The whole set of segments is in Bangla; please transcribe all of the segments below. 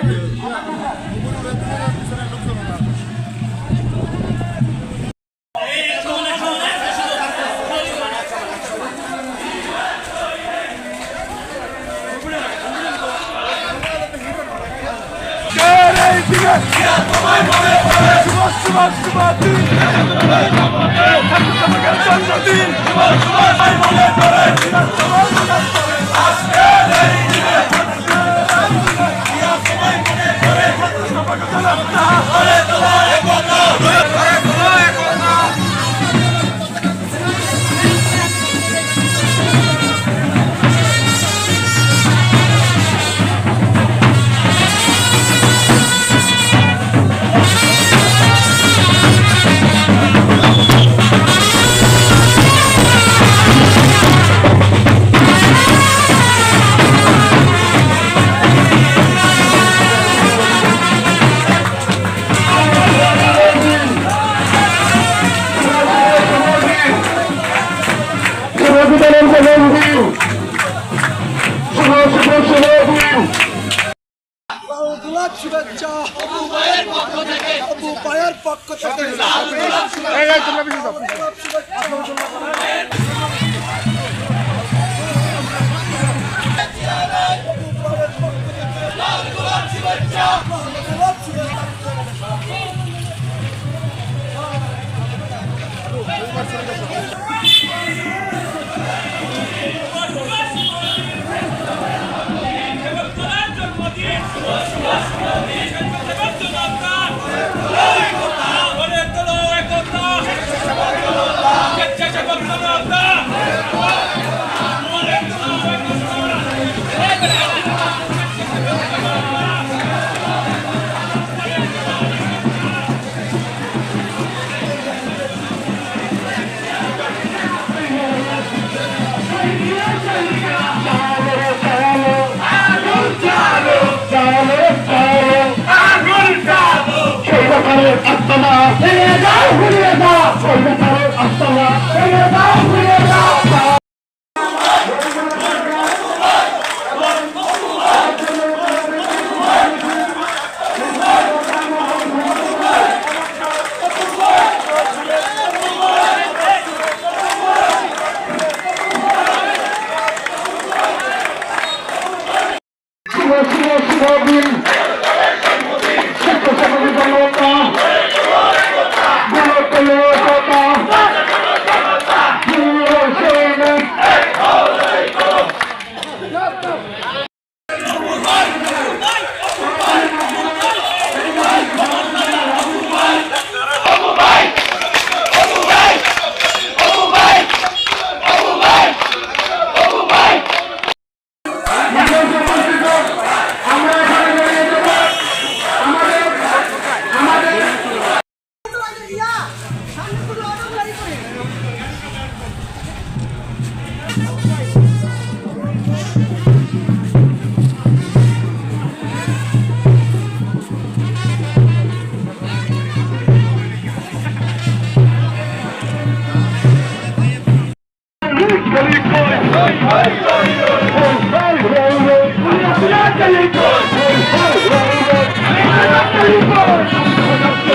Get it, get it. সংবিধানের প্রধানমন্ত্রী শুভ শুভ শুভ শুভেচ্ছা পক্ষ থেকে পক্ষ থেকে শুভ শুভ শুভ দিন স্বেচ্ছাসেবী জনতা গুরুত্বপূর্ণ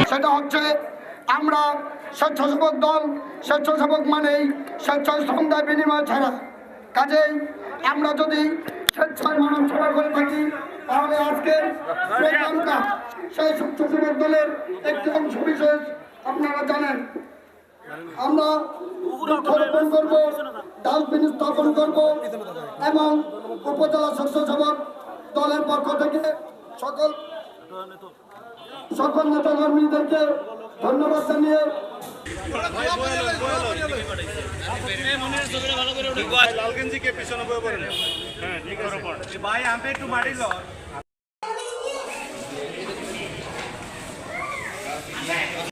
সেটা হচ্ছে আমরা স্বেচ্ছাসেবক দল, স্বেচ্ছাসেবক মানেই স্বেচ্ছাশ্রমদায় বিনিময় ছাড়া। কাজেই আমরা যদি স্বেচ্ছায় মানব সেবা করে থাকি, তাহলে আজকের সেই স্বেচ্ছাসেবক দলের একটি অংশ বিশেষ আপনারা জানেন। আমরা করব ডাস্টবিন স্থাপন করব এবং উপজেলা স্বেচ্ছাসেবক দলের পক্ষ থেকে সকল সকল নেতা কর্মীদেরকে ধন্যবাদ জানিয়ে হ্যাঁ ঠিক আছে। ভাই আমি একটু মাটি লো।